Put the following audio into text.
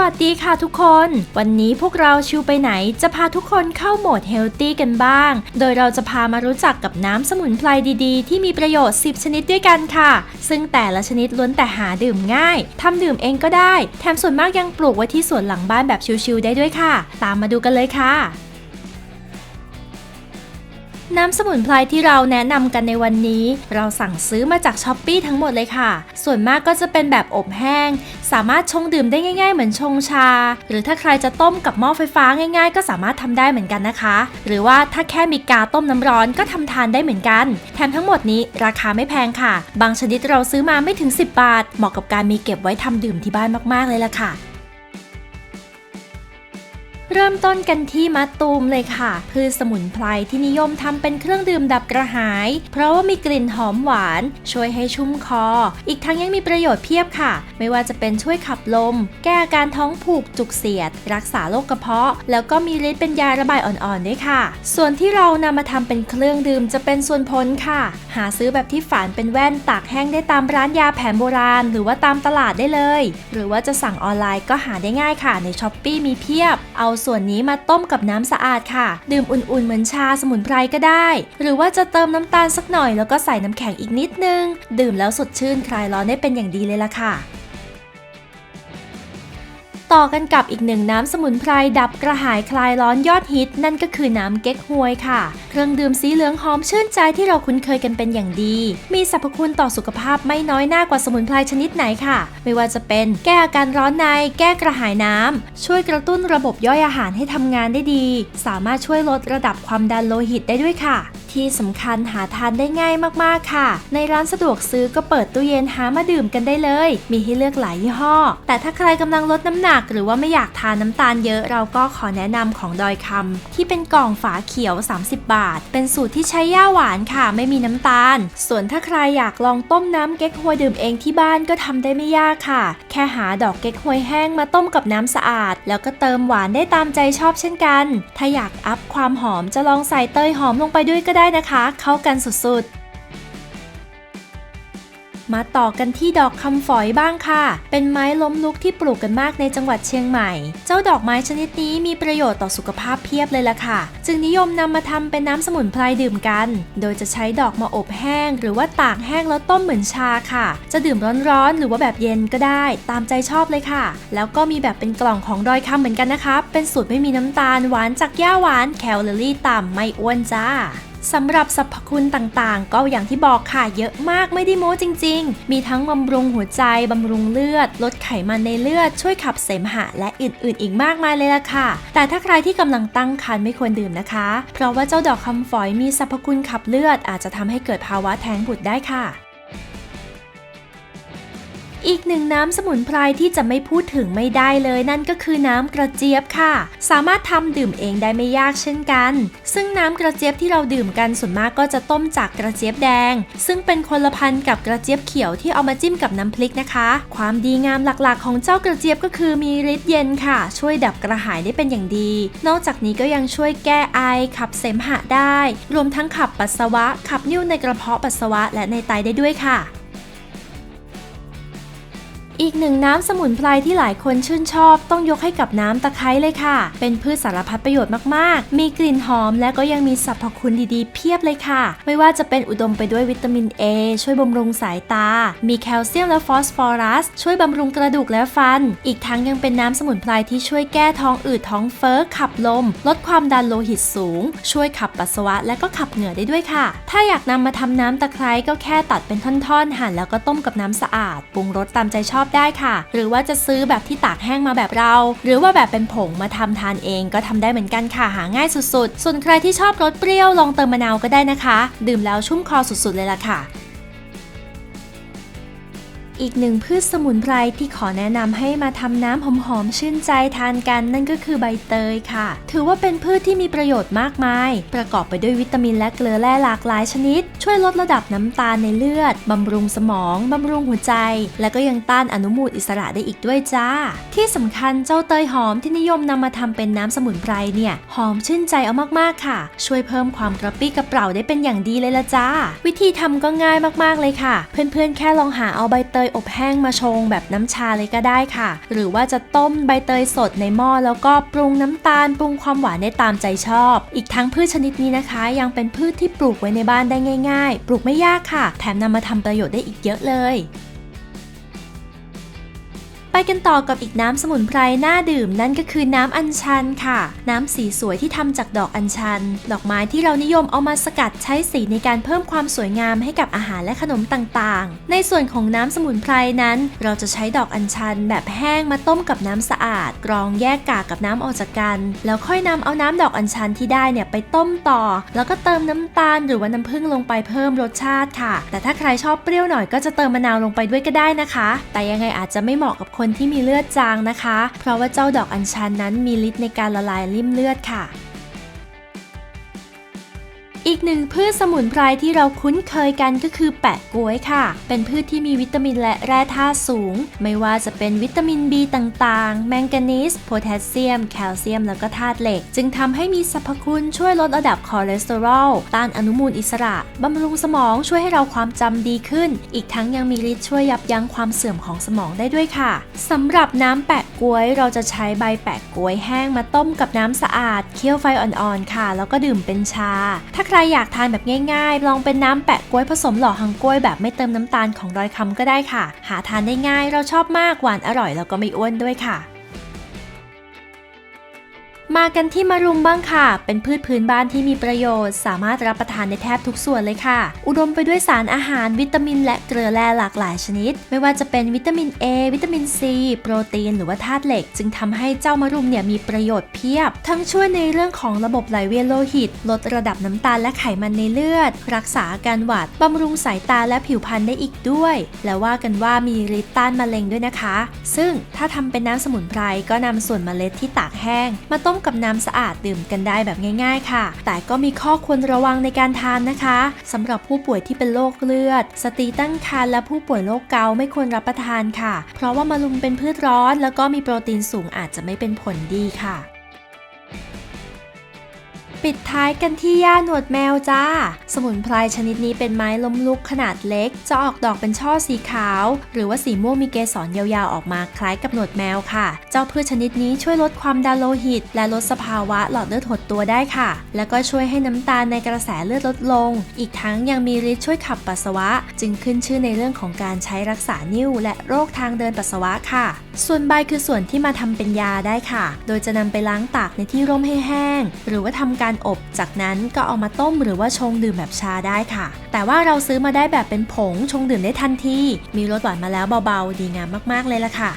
วัสดีค่ะทุกคน วันนี้พวกเราชิวไปไหน จะพาทุกคนเข้าโหมดเฮลตี้กันบ้าง โดยเราจะพามารู้จักกับน้ำสมุนไพรดีๆ ที่มีประโยชน์ 10 ชนิดด้วยกันค่ะ ซึ่งแต่ละชนิดล้วนแต่หาดื่มง่ายทำดื่มเองก็ได้ แถมส่วนมากยังปลูกไว้ที่สวนหลังบ้านแบบชิวๆได้ด้วยค่ะ ตามมาดูกันเลยค่ะ น้ำสมุนไพรที่เราแนะนำกันในวันนี้ เราสั่งซื้อมาจากช้อปปีทั้งหมดเลยค่ะ ส่วนมากก็จะเป็นแบบอบแห้ง สามารถชงดื่มได้ง่าย ๆ เหมือนชงชา หรือถ้าใครจะต้มกับหม้อไฟฟ้าง่าย ๆ ก็สามารถทำได้เหมือนกันนะคะ หรือว่าถ้าแค่มีกาต้มน้ำร้อนก็ทำทานได้เหมือนกัน แถมทั้งหมดนี้ราคาไม่แพงค่ะ บางชนิดเราซื้อมาไม่ถึง 10 บาท เหมาะกับการมีเก็บไว้ทำดื่มที่บ้านมากๆเลยล่ะค่ะ เริ่มต้นกันที่มะตูมเลยค่ะ พืชสมุนไพรที่นิยมทำเป็นเครื่องดื่มดับกระหาย เพราะว่ามีกลิ่นหอมหวาน ช่วยให้ชุ่มคอ อีกทั้งยังมีประโยชน์เพียบค่ะ ไม่ว่าจะเป็นช่วยขับลม แก้อาการท้องผูกจุกเสียด รักษาโรคกระเพาะ แล้วก็มีฤทธิ์เป็นยาระบายอ่อนๆด้วยค่ะ ส่วนที่เรานำมาทำเป็นเครื่องดื่มจะเป็นส่วนผลค่ะ หาซื้อแบบที่ฝานเป็นแว่นตากแห้งได้ตามร้านยาแผนโบราณ หรือว่าตามตลาดได้เลย หรือว่าจะสั่งออนไลน์ก็หาได้ง่ายค่ะในช้อปปีมีเพียบ เอาส่วนนี้มาต้มกับน้ำสะอาดค่ะ ดื่มอุ่นๆ เหมือนชาสมุนไพรก็ได้ หรือว่าจะเติมน้ำตาลสักหน่อยแล้วก็ใส่น้ำแข็งอีกนิดนึง ดื่มแล้วสดชื่นคลายร้อนได้เป็นอย่างดีเลยล่ะค่ะ ต่อกันกับอีกหนึ่งน้ำสมุนไพรดับกระหายคลายร้อนยอดฮิต นั่นก็คือน้ำเก๊กฮวยค่ะ เครื่องดื่มสีเหลืองหอมชื่นใจที่เราคุ้นเคยกันเป็นอย่างดี มีสรรพคุณต่อสุขภาพไม่น้อยหน้ากว่าสมุนไพรชนิดไหนค่ะ ไม่ว่าจะเป็นแก้อาการร้อนใน แก้กระหายน้ำ ช่วยกระตุ้นระบบย่อยอาหารให้ทำงานได้ดี สามารถช่วยลดระดับความดันโลหิตได้ด้วยค่ะที่สำคัญหาทานได้ง่ายมากๆค่ะ ในร้านสะดวกซื้อก็เปิดตู้เย็นหามาดื่มกันได้เลย มีให้เลือกหลายยี่ห้อ แต่ถ้าใครกำลังลดน้ำหนักหรือว่าไม่อยากทานน้ำตาลเยอะเราก็ขอแนะนำของดอยคำที่เป็นกล่องฝาเขียว 30 บาท เป็นสูตรที่ใช้ย่าหวานค่ะ ไม่มีน้ำตาล ส่วนถ้าใครอยากลองต้มน้ำเก๊กฮวยดื่มเองที่บ้านก็ทำได้ไม่ยากค่ะ แค่หาดอกเก๊กฮวยแห้งมาต้มกับน้ำสะอาด แล้วก็เติมหวานได้ตามใจชอบเช่นกัน ถ้าอยากอัพความหอมจะลองใส่เตยหอมลงไปด้วยก็ได้นะคะ เข้ากันสุดๆ มาต่อกันที่ดอกคำฝอยบ้างค่ะ เป็นไม้ล้มลุกที่ปลูกกันมากในจังหวัดเชียงใหม่ เจ้าดอกไม้ชนิดนี้มีประโยชน์ต่อสุขภาพเพียบเลยล่ะค่ะ จึงนิยมนำมาทำเป็นน้ำสมุนไพรดื่มกัน โดยจะใช้ดอกมาอบแห้ง หรือว่าตากแห้งแล้วต้มเหมือนชาค่ะ จะดื่มร้อนๆหรือว่าแบบเย็นก็ได้ ตามใจชอบเลยค่ะ แล้วก็มีแบบเป็นกล่องของดอยคำเหมือนกันนะคะ เป็นสูตรไม่มีน้ำตาลหวานจากย่าหวานแคลอรี่ต่ำไม่อ้วนจ้า สำหรับสรรพคุณต่างๆ ก็อย่างที่บอกค่ะเยอะมากไม่ได้โม้จริง ๆ มีทั้งบำรุงหัวใจบำรุงเลือด ลดไขมันในเลือด ช่วยขับเสมหะ และอื่นๆ อีกมากมายเลยล่ะค่ะ แต่ถ้าใครที่กำลังตั้งครรภ์ไม่ควรดื่มนะคะ เพราะว่าเจ้าดอกคำฝอยมีสรรพคุณขับเลือดอาจจะทำให้เกิดภาวะแท้งบุตรได้ค่ะ อีกหนึ่งน้ำสมุนไพรที่จะไม่พูดถึงไม่ได้เลยนั่นก็คือน้ำกระเจี๊ยบค่ะ สามารถทำดื่มเองได้ไม่ยากเช่นกัน ซึ่งน้ำกระเจี๊ยบที่เราดื่มกันส่วนมากก็จะต้มจากกระเจี๊ยบแดง ซึ่งเป็นคนละพันกับกระเจี๊ยบเขียวที่เอามาจิ้มกับน้ำพริกนะคะ ความดีงามหลักๆ ของเจ้ากระเจี๊ยบก็คือมีฤทธิ์เย็นค่ะ ช่วยดับกระหายได้เป็นอย่างดี นอกจากนี้ก็ยังช่วยแก้ไอขับเสมหะได้ รวมทั้งขับปัสสาวะ ขับนิ่วในกระเพาะปัสสาวะและในไตได้ด้วยค่ะ อีกหนึ่งน้ำสมุนไพรที่หลายคนชื่นชอบ ต้องยกให้กับน้ำตะไคร้เลยค่ะ เป็นพืชสารพัดประโยชน์มากๆ มีกลิ่นหอมและก็ยังมีสรรพคุณดีๆ เพียบเลยค่ะ ไม่ว่าจะเป็นอุดมไปด้วยวิตามิน A ช่วยบำรุงสายตา มีแคลเซียมและฟอสฟอรัส ช่วยบำรุงกระดูกและฟัน อีกทั้งยังเป็นน้ำสมุนไพรที่ช่วยแก้ท้องอืดท้องเฟ้อขับลม ลดความดันโลหิตสูง ช่วยขับปัสสาวะและก็ขับเหงื่อได้ด้วยค่ะ ถ้าอยากนำมาทำน้ำตะไคร้ก็แค่ตัดเป็นท่อนๆหั่นแล้วก็ต้มกับน้ำสะอาดปรุงรสตามใจชอบได้ค่ะ หรือว่าจะซื้อแบบที่ตากแห้งมาแบบเรา หรือว่าแบบเป็นผงมาทำทานเองก็ทำได้เหมือนกันค่ะหาง่ายสุดๆ ส่วนใครที่ชอบรสเปรี้ยวลองเติมมะนาวก็ได้นะคะ ดื่มแล้วชุ่มคอสุดๆเลยล่ะค่ะ อีกหนึ่งพืชสมุนไพรที่ขอแนะนำให้มาทำน้ำหอมๆชื่นใจทานกันนั่นก็คือใบเตยค่ะ ถือว่าเป็นพืชที่มีประโยชน์มากมาย ประกอบไปด้วยวิตามินและเกลือแร่หลากหลายชนิด ช่วยลดระดับน้ำตาลในเลือดบำรุงสมองบำรุงหัวใจ และก็ยังต้านอนุมูลอิสระได้อีกด้วยจ้า ที่สำคัญเจ้าเตยหอมที่นิยมนำมาทำเป็นน้ำสมุนไพรเนี่ยหอมชื่นใจเอามากๆค่ะ ช่วยเพิ่มความกระปี้กระเปร่าได้เป็นอย่างดีเลยละจ้า วิธีทำก็ง่ายมากๆเลยค่ะ เพื่อนๆแค่ลองหาเอาใบเตยยอบแห้งมาชงแบบน้ำชาเลยก็ได้ค่ะ หรือว่าจะต้มใบเตยสดในหม้อแล้วก็ปรุงน้ำตาลปรุงความหวานได้ตามใจชอบ อีกทั้งพืชชนิดนี้นะคะ ยังเป็นพืชที่ปลูกไว้ในบ้านได้ง่าย ๆ ปลูกไม่ยากค่ะ แถมนำมาทำประโยชน์ได้อีกเยอะเลย ไปกันต่อกับอีกน้ำสมุนไพรน่าดื่มนั่นก็คือน้ำอัญชันค่ะ น้ำสีสวยที่ทำจากดอกอัญชัน ดอกไม้ที่เรานิยมเอามาสกัดใช้สีในการเพิ่มความสวยงามให้กับอาหารและขนมต่างๆ ในส่วนของน้ำสมุนไพรนั้น เราจะใช้ดอกอัญชัน แบบแห้งมาต้มกับน้ำสะอาด กรองแยกกากกับน้ำออกจากกัน แล้วค่อยนำเอาน้ำดอกอัญชันที่ได้เนี่ยไปต้มต่อ แล้วก็เติมน้ำตาลหรือว่าน้ำผึ้งลงไปเพิ่มรสชาติค่ะ แต่ถ้าใครชอบเปรี้ยวหน่อยก็จะเติมมะนาวลงไปด้วยก็ได้นะคะ แต่ยังไงอาจจะไม่เหมาะกับคนนที่มีเลือดจางนะคะ เพราะว่าเจ้าดอกอัญชันนั้นมีฤทธิ์ในการละลายริ่มเลือดค่ะ อีกหนึ่งพืชสมุนไพรที่เราคุ้นเคยกันก็คือแปะก๊วยค่ะ เป็นพืชที่มีวิตามินและแร่ธาตุสูง ไม่ว่าจะเป็นวิตามิน B ต่างๆ แมงกานีสโพแทสเซียม แคลเซียม แล้วก็ธาตุเหล็ก จึงทำให้มีสรรพคุณช่วยลดระดับคอเลสเตอรอล ต้านอนุมูลอิสระบำรุงสมองช่วยให้เราความจำดีขึ้น อีกทั้งยังมีฤทธิ์ช่วยยับยั้งความเสื่อมของสมองได้ด้วยค่ะสำหรับน้ำแปะก๊วยเราจะใช้ใบแปะก๊วยแห้งมาต้มกับน้ำสะอาดเคี่ยวไฟอ่อนๆค่ะ แล้วก็ดื่มเป็นชา ถ้าใครอยากทานแบบง่ายๆ ลองเป็นน้ำแปะกล้วยผสมหล่อหังกล้วยแบบไม่เติมน้ำตาลของดอยคำก็ได้ค่ะ หาทานได้ง่ายเราชอบมากหวานอร่อยแล้วก็ไม่อ้วนด้วยค่ะ มากันที่มะรุมบ้างค่ะ เป็นพืชพื้นบ้านที่มีประโยชน์ สามารถรับประทานได้แทบทุกส่วนเลยค่ะ อุดมไปด้วยสารอาหารวิตามิน และเกลือแร่หลากหลายชนิด ไม่ว่าจะเป็นวิตามิน A วิตามิน C โปรตีน หรือว่าธาตุเหล็ก จึงทำให้เจ้ามะรุมเนี่ยมีประโยชน์เพียบ ทั้งช่วยในเรื่องของระบบไหลเวียนโลหิต ลดระดับน้ำตาลและไขมันในเลือด รักษาอาการหวัดบำรุงสายตาและผิวพรรณได้อีกด้วย และว่ากันว่ามีฤทธิ์ต้านมะเร็งด้วยนะคะ ซึ่งถ้าทำเป็นน้ำสมุนไพรก็นำส่วนเมล็ดที่ตากแห้ง มาต้มกับน้ำสะอาดดื่มกันได้แบบง่ายๆ ค่ะ แต่ก็มีข้อควรระวังในการทานนะคะสำหรับผู้ป่วยที่เป็นโรคเลือด สตรีตั้งครรภ์และผู้ป่วยโรคเกาไม่ควรรับประทานค่ะ เพราะว่ามะรุมเป็นพืชร้อน แล้วก็มีโปรตีนสูงอาจจะไม่เป็นผลดีค่ะ ปิดท้ายกันที่ย่าหนวดแมวจ้า สมุนไพรชนิดนี้เป็นไม้ล้มลุกขนาดเล็ก จะออกดอกเป็นช่อสีขาว หรือว่าสีม่วงมีเกสรยาวๆออกมาคล้ายกับหนวดแมวค่ะ เจ้าพืชชนิดนี้ช่วยลดความดันโลหิต และลดสภาวะหลอดเลือดหดตัวได้ค่ะ แล้วก็ช่วยให้น้ำตาลในกระแสเลือดลดลง อีกทั้งยังมีฤทธิ์ช่วยขับปัสสาวะ จึงขึ้นชื่อในเรื่องของการใช้รักษานิ่วและโรคทางเดินปัสสาวะค่ะ ส่วนใบคือส่วนที่มาทำเป็นยาได้ค่ะ โดยจะนำไปล้างตากในที่ร่มให้แห้ง หรือว่าทำการอบ จากนั้นก็เอามาต้มหรือว่าชงดื่มแบบชาได้ค่ะ แต่ว่าเราซื้อมาได้แบบเป็นผงชงดื่มได้ทันที มีรสหวานมาแล้วเบาๆ ดีงามมากๆเลยล่ะค่ะ